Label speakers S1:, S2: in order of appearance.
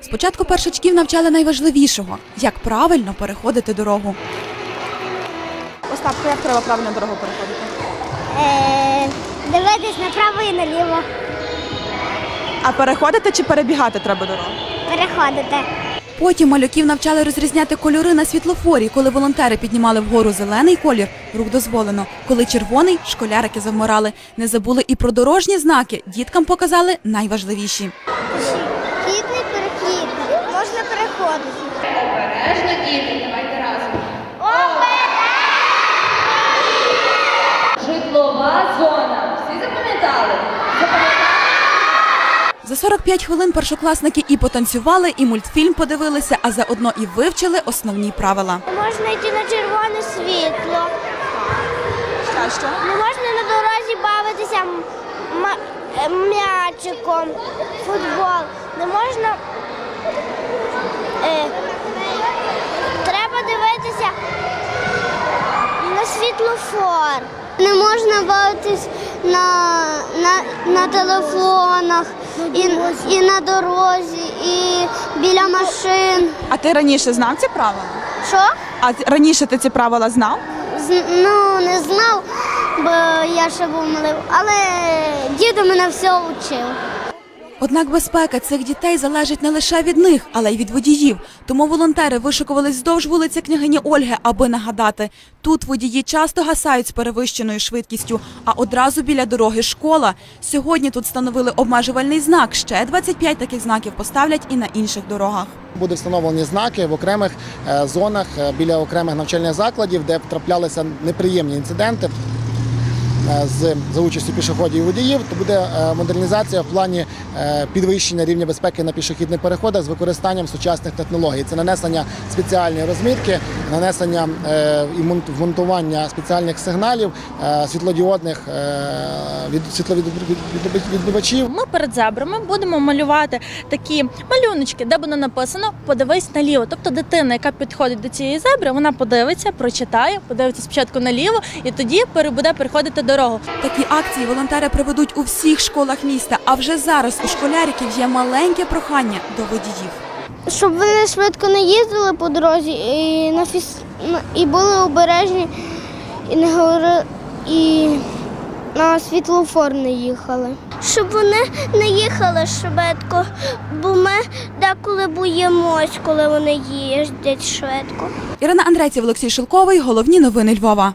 S1: Спочатку першачків навчали найважливішого як правильно переходити дорогу. Остапко, як треба правильно дорогу переходити?
S2: Е, дивитись направо і наліво.
S1: А переходити чи перебігати треба дорогу?
S2: Переходити.
S1: Потім малюків навчали розрізняти кольори на світлофорі. Коли волонтери піднімали вгору зелений колір, рух дозволено. Коли червоний, школярики завмирали. Не забули і про дорожні знаки. Діткам показали найважливіші.
S2: Хідний. Можна.
S3: Обережно, діти, давайте разом. Житлова зона. Всі запам'ятали?
S1: За 45 хвилин першокласники і потанцювали, і мультфільм подивилися, а заодно і вивчили основні правила.
S2: Можна йти на червоне світло.
S1: Що?
S2: Не можна на дорозі бавитися м'ячиком, футбол. Не можна. Е, треба дивитися на світлофор. Не можна бавитись на, на, на телефонах і, і на дорозі, і біля машин.
S1: А ти раніше знав ці правила?
S2: Що?
S1: А раніше ти ці правила знав?
S2: З- Ну, не знав, бо я ще був малий, але діду мене все вчив.
S1: Однак безпека цих дітей залежить не лише від них, але й від водіїв. Тому волонтери вишикувались вздовж вулиці княгині Ольги, аби нагадати, тут водії часто гасають з перевищеною швидкістю, а одразу біля дороги школа. Сьогодні тут встановили обмежувальний знак. Ще 25 таких знаків поставлять і на інших дорогах.
S4: Будуть встановлені знаки в окремих е, зонах е, біля окремих навчальних закладів, де траплялися неприємні інциденти. Е, З за участю пішоходів і водіїв, то буде е, модернізація в плані е, підвищення рівня безпеки на пішохідних переходах з використанням сучасних технологій. Це нанесення спеціальної розмітки, нанесення і монт- вмонтування спеціальних сигналів світлодіодних від світловідбивачів.
S5: Ми перед зебрами будемо малювати такі малюночки, де буде написано Подивись наліво. Тобто дитина, яка підходить до цієї зебри, вона подивиться, прочитає, подивиться спочатку наліво і тоді буде переходити дорогу.
S1: Такі акції волонтери проведуть у всіх школах міста. А вже зараз у школяриків є маленьке прохання до водіїв.
S2: Щоб вони швидко не їздили по дорозі і, на фіс... і були обережні, і не говорили, і на світлофор не їхали. Щоб вони не їхали швидко, бо ми деколи боїмось, коли вони їздять швидко.
S1: Ірина Андреців, Олексій Шилковий. Головні новини Львова.